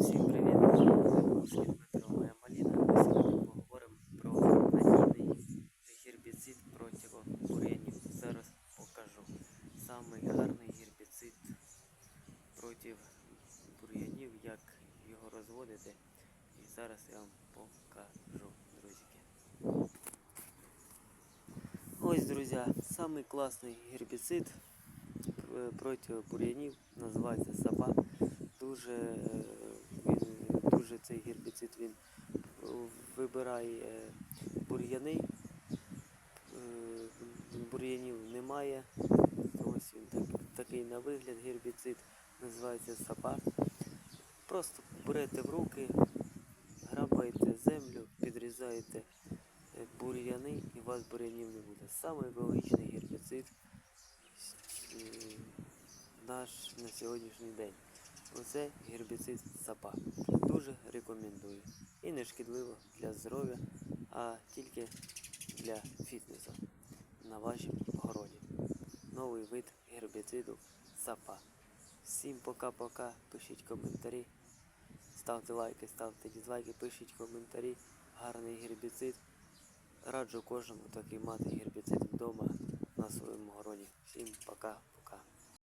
Всім привіт! Морський Дмитро, моя маліна. Ми сьогодні поговоримо про надійний гербіцид проти бур'янів. Зараз покажу. Самий гарний гербіцид проти бур'янів, як його розводити. І зараз я вам покажу, друзі. Ось, друзі, самий класний гербіцид е, проти бур'янів називається саба. Дуже, е, цей він е, вибирає е, бур'яни. Е, Бур'янів немає. Ось він так, такий на вигляд гербіцид називається сапа. Просто берете в руки, грабаєте землю, підрізаєте бур'яни і у вас бур'янів не буде. Самий екологічний гербіцид наш на сьогоднішній день. Оце гербіцид сапа. Дуже рекомендую. І не шкідливо для здоров'я, а тільки для фітнесу на вашому городі. Новий вид гербіциду сапа. Всім пока-пока. Пишіть коментарі. Ставте лайки, ставте дізлайки, пишіть коментарі. Гарний гербіцид. Раджу кожному такий мати гербіцид вдома на своєму городі. Всім пока.